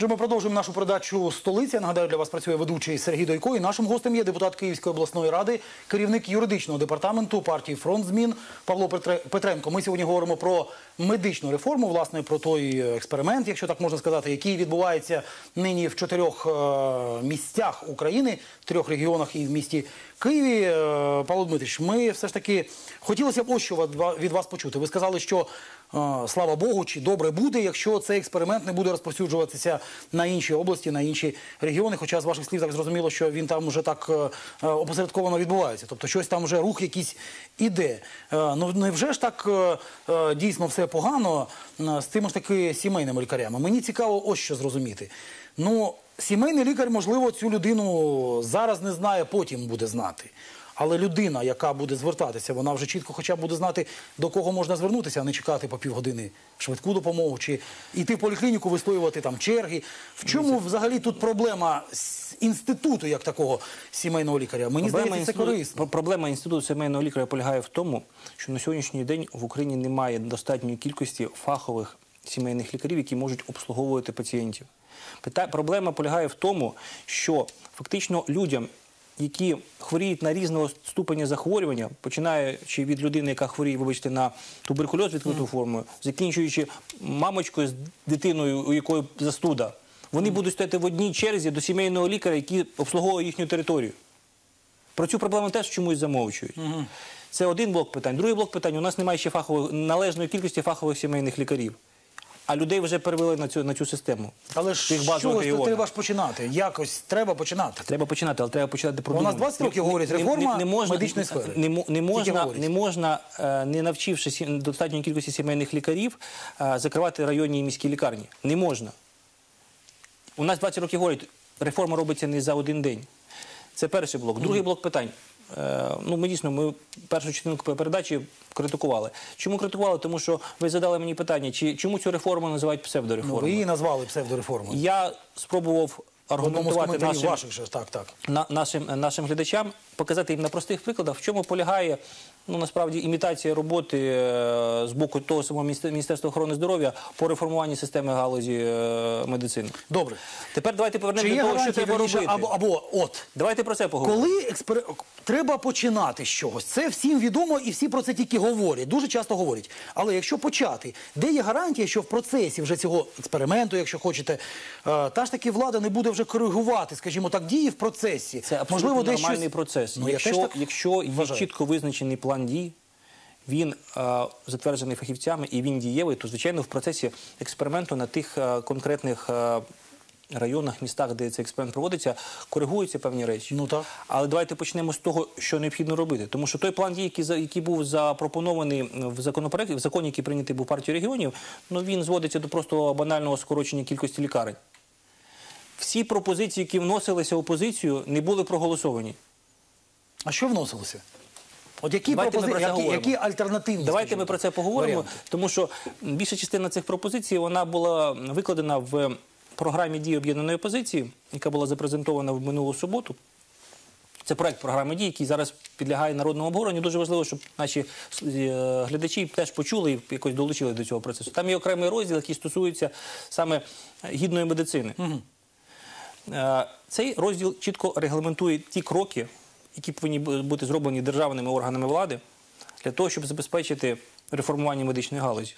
Отже, ми продовжуємо нашу передачу столиця. Я Нагадаю, для вас працює ведучий Сергій Дойко. І нашим гостем є депутат Київської обласної ради, керівник юридичного департаменту партії Фронт змін Павло Петре- Петренко. Ми сьогодні говоримо про медичну реформу, власне, про той експеримент, якщо так можна сказати, який відбувається нині в чотирьох е, місцях України, в трьох регіонах і в місті Києві. Е, Павло Дмитрич, ми все ж таки хотілося б ось що від вас почути. Ви сказали, що е, слава Богу, чи добре буде, якщо цей експеримент не буде розповсюджуватися на інші області, на інші регіони. Хоча з ваших слів так зрозуміло, що він там вже так е, е, опосередковано відбувається. Тобто щось там вже рух якийсь іде. Е, Ну невже ж так дійсно все погано з цими ж таки сімейними лікарями? Мені цікаво ось що зрозуміти. Ну, сімейний лікар, можливо, цю людину зараз не знає, потім буде знати. Але людина, яка буде звертатися, вона вже чітко хоча б буде знати, до кого можна звернутися, а не чекати по півгодини швидку допомогу, чи йти в поліклініку, вистоювати там черги. В чому взагалі тут проблема з інституту як такого сімейного лікаря? Мені здається, це корисно. проблема інституту сімейного лікаря полягає в тому, що на сьогоднішній день в Україні немає достатньої кількості фахових сімейних лікарів, які можуть обслуговувати пацієнтів. Пита... Проблема полягає в тому, що фактично людям, які хворіють на різного ступеня захворювання, починаючи від людини, яка хворіє, вибачте, на туберкульоз відкритою формою, закінчуючи мамочкою з дитиною, у якої застуда, вони будуть стояти в одній черзі до сімейного лікаря, який обслуговує їхню територію. Про цю проблему теж чомусь замовчують. Це один блок питань. Другий блок питань. У нас немає ще фахової належної кількості фахових сімейних лікарів. А людей вже перевели на цю, на цю систему. Але ж з базових чогось регіонах. треба ж починати. Якось треба починати. Треба починати, але треба починати продумати. нас 20 років говорять, реформа медичної сфери. Не, не можна, не можна, е, не навчивши достатньої кількості сімейних лікарів, е, закривати районні і міські лікарні. Не можна. У нас 20 років говорять, реформа робиться не за один день. Це перший блок. Другий блок питань. Е, Ну, ми дійсно, ми першу частинку передачі критикували. Чому критикували? Тому що ви задали мені питання, чи чому цю реформу називають Ну, псевдореформою? ви її назвали псевдореформою. Я спробував аргументувати нашим, ваших так, так. на, нашим, нашим глядачам, показати їм на простих прикладах, в чому полягає ну, насправді імітація роботи е, з боку того самого Міністерства охорони здоров'я по реформуванню системи галузі е, медицини. Добре. Тепер давайте повернемо до того, що треба вірніше, робити. або, або от Давайте про це поговоримо. Коли експер... треба починати з чогось, це всім відомо і всі про це тільки говорять, дуже часто говорять. Але якщо почати, де є гарантія, що в процесі вже цього експерименту, якщо хочете, е, та ж таки влада не буде вже коригувати, скажімо так, дії в процесі. Це абсолютно Можливо, десь нормальний щось... процес. Ну, якщо якщо є чітко визначений план дій, він е, затверджений фахівцями і він дієвий, то звичайно в процесі експерименту на тих е, конкретних. е, Районах, містах, де цей експеримент проводиться, коригуються певні речі. Ну, так. Але давайте почнемо з того, що необхідно робити. Тому що той план дій, який, за- який був запропонований в законопроекті, в законі, який прийнятий був партією регіонів, ну він зводиться до просто банального скорочення кількості лікарень. Всі пропозиції, які вносилися опозицію, не були проголосовані. А що вносилося? От які, Давайте пропози... які, які альтернативні? Давайте скажімо ми про це поговоримо, варіанти? тому що більша частина цих пропозицій вона була викладена в програмі дій об'єднаної опозиції, яка була запрезентована в минулу суботу. Це проект програми дій, який зараз підлягає народному обговоренню. Дуже важливо, щоб наші е, глядачі теж почули і якось долучили до цього процесу. Там є окремий розділ, який стосується саме гідної медицини. Е, Цей розділ чітко регламентує ті кроки, які повинні бути зроблені державними органами влади для того, щоб забезпечити реформування медичної галузі.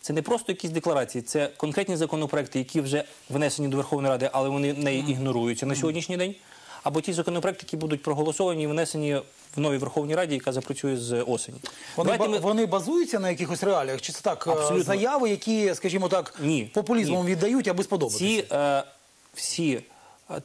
Це не просто якісь декларації, це конкретні законопроекти, які вже внесені до Верховної Ради, але вони не ігноруються на сьогоднішній день. Або ті законопроекти, які будуть проголосовані і внесені в новій Верховній Раді, яка запрацює з осені. Вони, ба- ми- вони базуються на якихось реаліях? Чи це так е, Абсолютно. заяви, які, скажімо так, Ні. популізмом Ні. віддають, аби сподобатися? Ці е, всі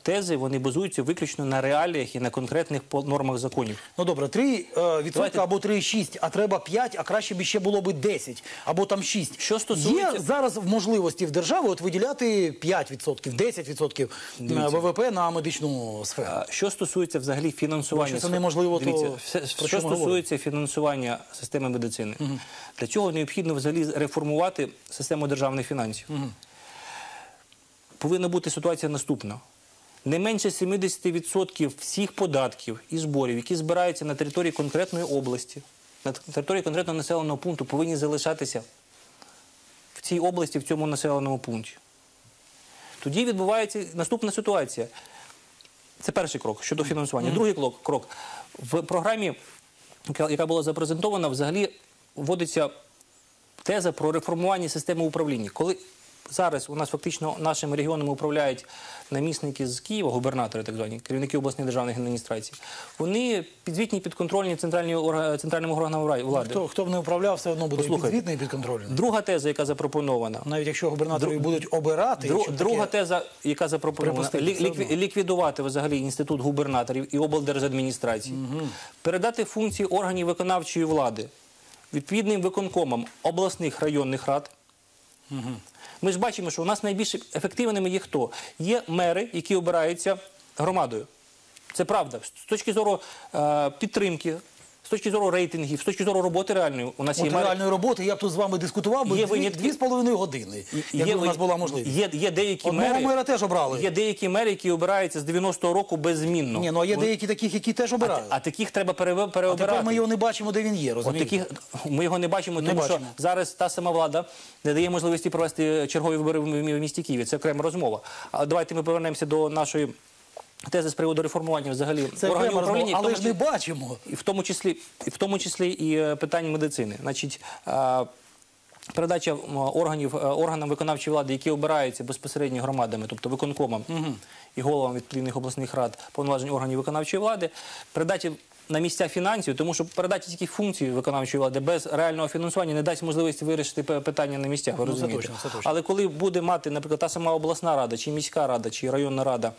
тези вони базуються виключно на реаліях і на конкретних нормах законів. Ну добре, 3 е, відсотка або 3,6, а треба 5, а краще б ще було б 10, або там 6. Що стосується- Є зараз в можливості в держави от виділяти 5 відсотків, 10 відсотків е, Дивіться. ВВП на медичну сферу. Що стосується взагалі фінансування, Якщо це неможливо, то все- що стосується фінансування системи медицини, для чого необхідно взагалі реформувати систему державних фінансів? Повинна бути ситуація наступна. Не менше 70% всіх податків і зборів, які збираються на території конкретної області, на території конкретного населеного пункту, повинні залишатися в цій області, в цьому населеному пункті. Тоді відбувається наступна ситуація. Це перший крок щодо фінансування. Другий крок, крок. В програмі, яка, яка була запрезентована, взагалі вводиться теза про реформування системи управління. Коли зараз у нас фактично нашими регіонами управляють намісники з Києва, губернатори, так звані, керівники обласних державних адміністрацій, вони підзвітні підконтрольні центральні орга- центральним органам влади. Хто, хто б не управляв, все одно буде і Послухайте. підзвітний і підконтрольний. Друга теза, яка запропонована, Навіть якщо губернаторів будуть обирати, Дру- якщо друга таке- теза, яка запропонована, Припустити, лі- лікві- ліквідувати взагалі інститут губернаторів і облдержадміністрації, передати функції органів виконавчої влади відповідним виконкомам обласних районних рад. Ми ж бачимо, що у нас найбільш ефективними є хто? Є мери, які обираються громадою. Це правда. З точки зору е, підтримки, точки зору рейтингів, з точки зору роботи реальної, у нас є От мери. реальної роботи я б тут з вами дискутував би Є дві, винятки. дві з половиною години, якби у нас була можливість. Є, є деякі Одного мери, мера теж обрали. Є деякі мери, які обираються з 90-го року беззмінно. Ні, ну а є Вони- деякі таких, які теж обирають. а таких треба пере- А тепер ми його не бачимо, де він є, От таких, ми його не бачимо, Не тому бачимо. що зараз та сама влада не дає можливості провести чергові вибори в місті Києві. Це окрема розмова. А давайте ми повернемося до нашої тези з приводу реформування взагалі Це органів управління, але ж не бачимо. і в тому числі, в тому числі і е, питань медицини. Значить, е, передача органів е, органам виконавчої влади, які обираються безпосередньо громадами, тобто виконкомам і головам відповідних обласних рад, повноважень органів виконавчої влади, передача на місця фінансів, тому що передача тільки функцій виконавчої влади без реального фінансування не дасть можливості вирішити питання на місцях. Ви Ну, це розумієте? точно, це точно. Але коли буде мати, наприклад, та сама обласна рада, чи міська рада, чи районна рада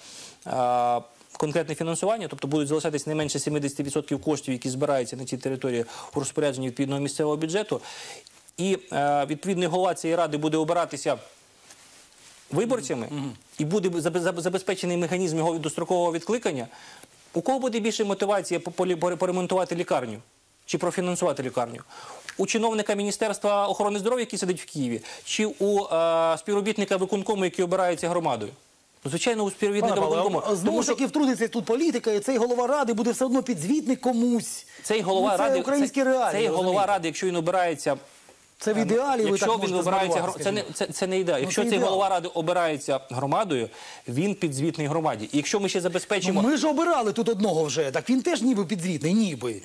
а, конкретне фінансування, тобто будуть залишатись не менше 70% коштів, які збираються на цій території у розпорядженні відповідного місцевого бюджету, і е, відповідний голова цієї ради буде обиратися виборцями, і буде забе- забе- забезпечений механізм його дострокового відкликання, у кого буде більше мотивація поремонтувати лікарню чи профінансувати лікарню? У чиновника Міністерства охорони здоров'я, який сидить в Києві, чи у е, співробітника виконкому, який обирається громадою? Ну, Звичайно, у співробітника Пане Павле, виконкому. знову ж таки втрутиться тут політика, і цей голова ради буде все одно підзвітний комусь. цей голова Ну, це ради, українські цей, реалії, цей голова розумієте? ради, якщо він обирається Це в ідеалі, ви так він можете обирається це не це, це не ідея. Якщо цей ідеал. голова ради обирається громадою, він підзвітний громаді. І якщо ми ще забезпечимо, Ну, ми ж обирали тут одного вже, так він теж ніби підзвітний, ніби.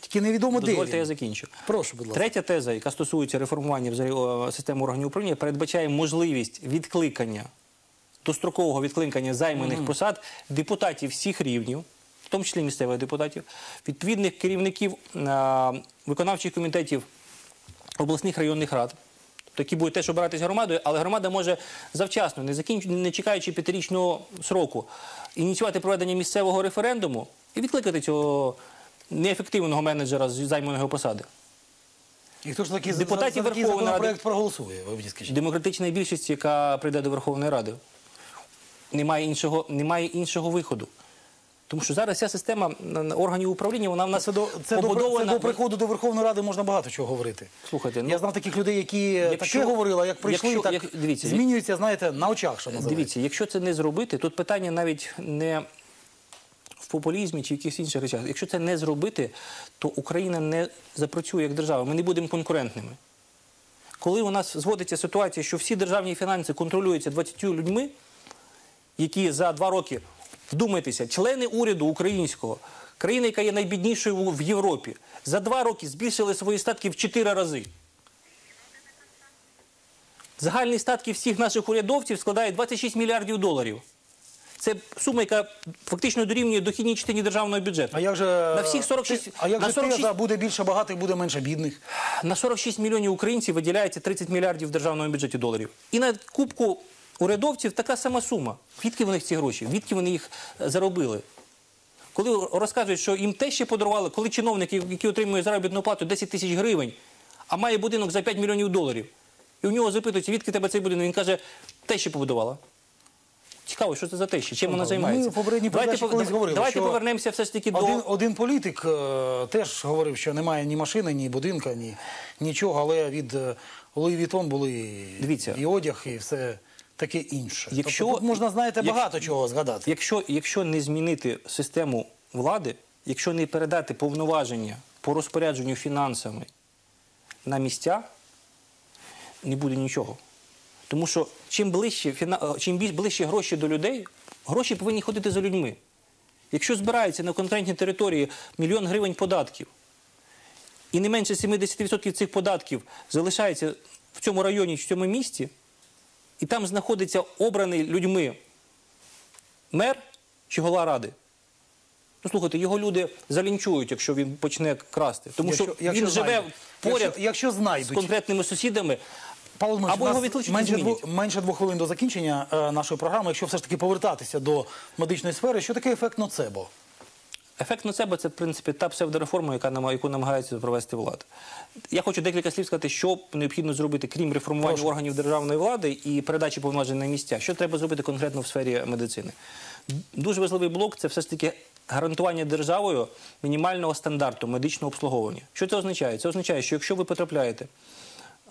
Тільки невідомо де дозвольте, я закінчу. Прошу, будь ласка. Третя теза, яка стосується реформування системи органів управління, передбачає можливість відкликання дострокового відкликання займаних посад депутатів всіх рівнів, в тому числі місцевих депутатів, відповідних керівників виконавчих комітетів обласних районних рад. тобто Які будуть теж обиратись громадою, але громада може завчасно, не закінч... не чекаючи п'ятирічного сроку, ініціювати проведення місцевого референдуму і відкликати цього неефективного менеджера з займаної посади. І хто ж таки Депутатів за, за такий Верховної законопроект проголосує, ви мені скажіть. Демократична більшість, яка прийде до Верховної Ради, немає іншого, немає іншого виходу. Тому що зараз ця система органів управління, вона в нас Це до, це, побудована. це до приходу до Верховної Ради можна багато чого говорити. Слухайте, ну, Я знав таких людей, які якщо- таке говорили, а як прийшли, якщо- так як- дивіться, змінюються, знаєте, на очах, що називається. Дивіться, якщо це не зробити, тут питання навіть не в популізмі чи в якихось інших речах. Якщо це не зробити, то Україна не запрацює як держава. Ми не будемо конкурентними. Коли у нас зводиться ситуація, що всі державні фінанси контролюються 20 людьми, які за два роки, вдумайтеся, члени уряду українського, країна, яка є найбіднішою в Європі, за два роки збільшили свої статки в 4 рази. Загальні статки всіх наших урядовців складають 26 мільярдів доларів. Це сума, яка фактично дорівнює дохідній частині державного бюджету. А як же На всіх 46 а як на же 46 теза буде більше багатих, буде менше бідних? На 46 мільйонів українців виділяється 30 мільярдів в державному бюджеті доларів. І на кубку урядовців така сама сума. Відки в них ці гроші? Відки вони їх е, заробили? Коли розказують, що їм те ще подарували, коли чиновник, який отримує заробітну плату 10 тисяч гривень, а має будинок за 5 мільйонів доларів, і у нього запитують, відки тебе цей будинок, він каже, те ще побудувала. Цікаво, що це за те ще, чим вона Ми займається. в попередній давайте передачі колись говорили, давайте що повернемося все ж таки до... Один, один політик е, теж говорив, що немає ні машини, ні будинка, ні нічого, але від е, Луї Вітон були Дивіться. і одяг, і все таке інше. Якщо- тобто, тут можна, знаєте, багато чого згадати. Якщо, якщо не змінити систему влади, якщо не передати повноваження по розпорядженню фінансами на місця, не буде нічого. Тому що чим ближче, фіна- е, чим ближче гроші до людей, гроші повинні ходити за людьми. Якщо збирається на конкретній території мільйон гривень податків, і не менше 70% цих податків залишається в цьому районі чи в цьому місті, і там знаходиться обраний людьми мер чи голова ради. Ну, слухайте, його люди залінчують, якщо він почне красти. Тому що він живе знайдуть. поряд Якщо, якщо з конкретними сусідами. Павло Дмитрович, Або у нас його відкличуть і менше, змінять. двох, менше двох хвилин до закінчення е, нашої програми. Якщо все ж таки повертатися до медичної сфери, що таке ефект ноцебо? Ефект ноцебо – це, в принципі, та псевдореформа, яка нам, яку намагається провести влада. Я хочу декілька слів сказати, що необхідно зробити, крім реформування Прошу. органів державної влади і передачі повноважень на місця. Що треба зробити конкретно в сфері медицини? Дуже важливий блок це все ж таки гарантування державою мінімального стандарту медичного обслуговування. Що це означає? Це означає, що якщо ви потрапляєте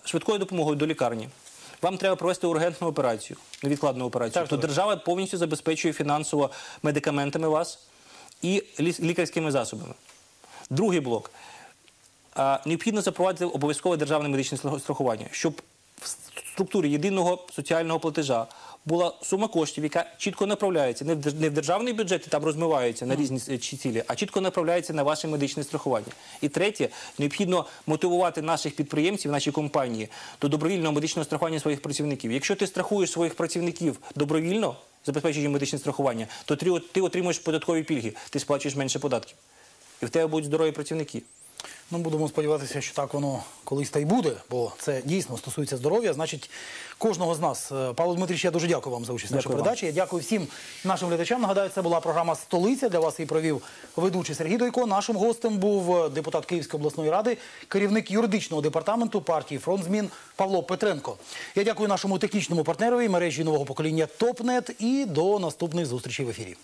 швидкою допомогою до лікарні, вам треба провести ургентну операцію, невідкладну операцію, Так, то так. держава повністю забезпечує фінансово медикаментами вас і лі- лікарськими засобами. Другий блок. Необхідно запровадити обов'язкове державне медичне страхування, щоб в структурі єдиного соціального платежа була сума коштів, яка чітко направляється не в дер- державний бюджет і там розмивається на різні цілі, а чітко направляється на ваше медичне страхування. І третє, необхідно мотивувати наших підприємців, наші компанії до добровільного медичного страхування своїх працівників. Якщо ти страхуєш своїх працівників добровільно, забезпечуючи медичне страхування, то ти отримуєш податкові пільги, ти сплачуєш менше податків. І в тебе будуть здорові працівники. Ну, будемо сподіватися, що так воно колись та й буде, бо це дійсно стосується здоров'я. Значить, кожного з нас. Е, Павло Дмитрич, я дуже дякую вам за участь в нашій передачі. Я дякую всім нашим глядачам. Нагадаю, це була програма Столиця. Для вас її провів ведучий Сергій Дойко. Нашим гостем був е, депутат Київської обласної ради, керівник юридичного департаменту партії Фронт змін Павло Петренко. Я дякую нашому технічному партнерові мережі нового покоління ТОПНЕТ і до наступних зустрічей в ефірі.